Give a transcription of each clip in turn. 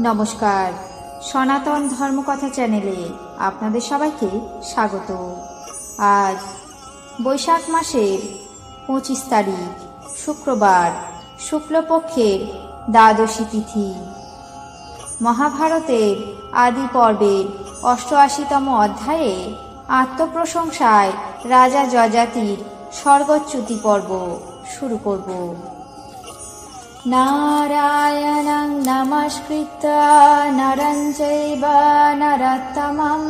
নমস্কার। সনাতন ধর্মকথা চ্যানেলে আপনাদের সবাইকে স্বাগত। আজ বৈশাখ মাসের পঁচিশ তারিখ, শুক্রবার, শুক্লপক্ষের দ্বাদশী তিথি। মহাভারতের আদি পর্বের অষ্টআশিতম অধ্যায়ে আত্মপ্রশংসায় রাজা যজাতির স্বর্গচ্যুতি পর্ব শুরু করব। নারায়ণং নমস্কৃত্য নরং চৈব নরোত্তমং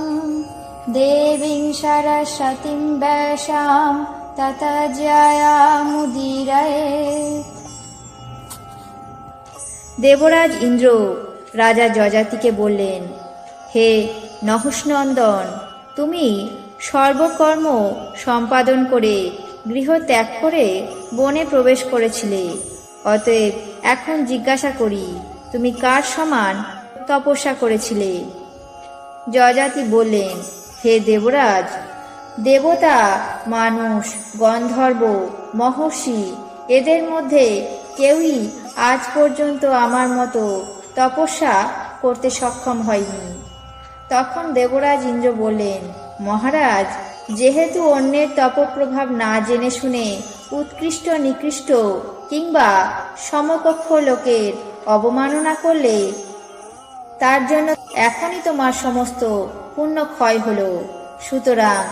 দেবীং সরস্বতীং বৈশাম তত জয়ামুদীরয়ে দেবরাজ ইন্দ্র রাজা যজাতিকে বললেন, হে নহসনন্দন তুমি সর্বকর্ম সম্পাদন করে গৃহ ত্যাগ করে বনে প্রবেশ করেছিলে। অতএব এখন জিজ্ঞাসা করি, তুমি কার সমান তপস্যা করেছিলে? যজাতি বললেন, হে দেবরাজ, দেবতা, মানুষ, গন্ধর্ব, মহর্ষি, এদের মধ্যে কেউই আজ পর্যন্ত আমার মতো তপস্যা করতে সক্ষম হয়নি। তখন দেবরাজ ইন্দ্র বললেন, মহারাজ যেহেতু অন্যের তপপ্রভাব না জেনে শুনে উৎকৃষ্ট নিকৃষ্ট কিংবা সমকক্ষ লোকের অবমাননা করলে তার জন্য এখনই তোমার সমস্ত পুণ্য ক্ষয় হলো। সুতরাং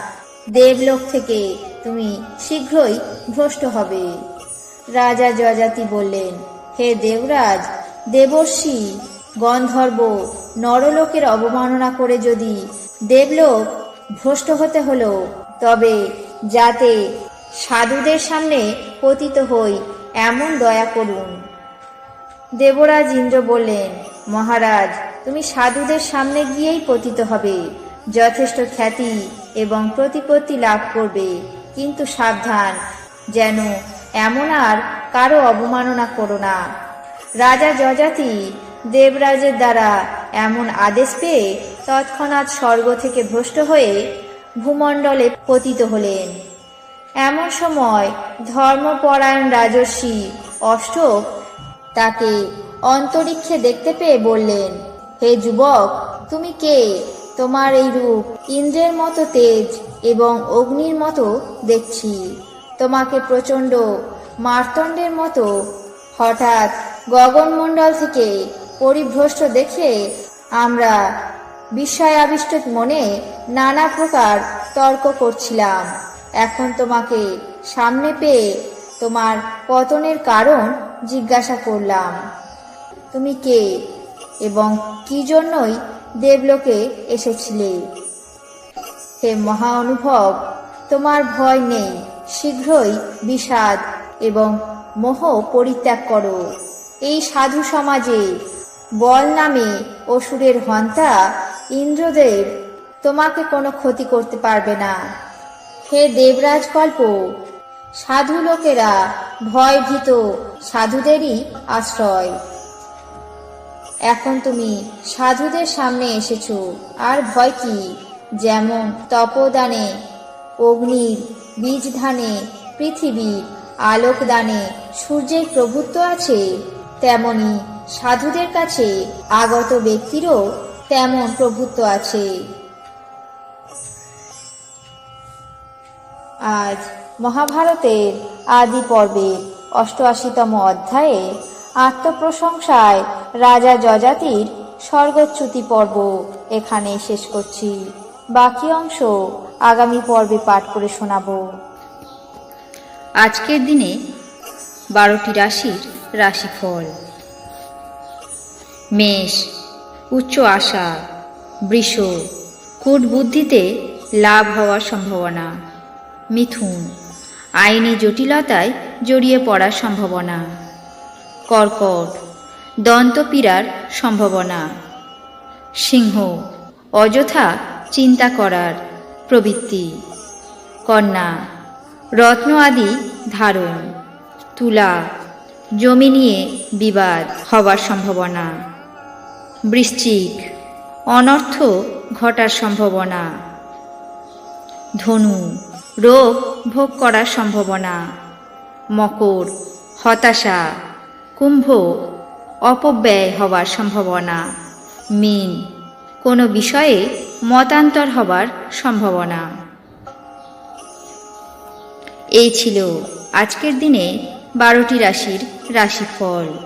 দেবলোক থেকে তুমি শীঘ্রই ভ্রষ্ট হবে। রাজা যজাতি বললেন, হে দেবরাজ, দেবর্ষি, গন্ধর্ব, নরলোকের অবমাননা করে যদি দেবলোক ভ্রষ্ট হতে হলো, তবে যাতে সাধুদের সামনে পতিত হই, এমন দয়া করুন। দেবরাজ ইন্দ্র বললেন, মহারাজ, তুমি সাধুদের সামনে গিয়েই পতিত হবে। যথেষ্ট খ্যাতি এবং প্রতিপত্তি লাভ করবে, কিন্তু সাবধান, যেন এমন আর কারও অবমাননা করো না। রাজা যজাতি দেবরাজের দ্বারা এমন আদেশ পেয়ে তৎক্ষণাৎ স্বর্গ থেকে ভ্রষ্ট হয়ে ভূমণ্ডলে পতিত হলেন। এমন সময় ধর্মপরায়ণ রাজর্ষি অষ্টক তাকে অন্তরিক্ষে দেখতে পেয়ে বললেন, হে যুবক, তুমি কে? তোমার এই রূপ ইন্দ্রের মতো তেজ এবং অগ্নির মতো দেখছি। তোমাকে প্রচণ্ড মার্তণ্ডের মতো হঠাৎ গগনমণ্ডল থেকে পরিভ্রষ্ট দেখে আমরা বিস্ময়াবিষ্ট মনে নানা প্রকার তর্ক করছিলাম। এখন তোমাকে সামনে পেয়ে তোমার পতনের কারণ জিজ্ঞাসা করলাম। তুমি কে এবং কি জন্যই দেবলোকে এসেছিলে? হে মহা অনুভব তোমার ভয় নেই। শীঘ্রই বিষাদ এবং মোহ পরিত্যাগ করো। এই সাধু সমাজে বল নামে অসুরের হন্তা, ইন্দ্রদেব তোমাকে কোনো ক্ষতি করতে পারবে না। হে দেবরাজ কল্প, সাধু লোকেরা ভয় ভীত সাধুদেরই আশ্রয়। এখন তুমি সাধুদের সামনে এসেছ, আর ভয় কি? যেমন তপদানে, অগ্নির বীজ ধানে পৃথিবীর আলোক দানে সূর্যের প্রভুত্ব আছে, তেমনি সাধুদের কাছে আগত ব্যক্তিরও তেমন প্রভুত্ব আছে। আজ মহাভারতের আদি পর্বের অষ্টআশিতম অধ্যায়ে আত্মপ্রশংসায় রাজা যজাতির স্বর্গচ্যুতি পর্ব এখানে শেষ করছি। বাকি অংশ আগামী পর্বে পাঠ করে শোনাব। আজকের দিনে বারোটি রাশির রাশিফল। মেষ, উচ্চ আশা, বৃষ, কূট বুদ্ধিতে লাভ হওয়ার সম্ভাবনা, মিথুন, আইনি জটিলতায় জড়িয়ে পড়ার সম্ভাবনা, কর্কট দন্তপীড়ার সম্ভাবনা, সিংহ, অযথা চিন্তা করার প্রবৃত্তি, কন্যা, রত্ন আদি ধারণ, তুলা, জমি নিয়ে বিবাদ হওয়ার সম্ভাবনা। বৃশ্চিক, অনর্থ ঘটার সম্ভাবনা। ধনু, রোগ ভোগ করার সম্ভাবনা। মকর, হতাশা, কুম্ভ অপব্যয় হওয়ার সম্ভাবনা। মিন, কোনো বিষয়ে মতান্তর হবার সম্ভাবনা। এই ছিল আজকের দিনে বারোটি রাশির রাশিফল।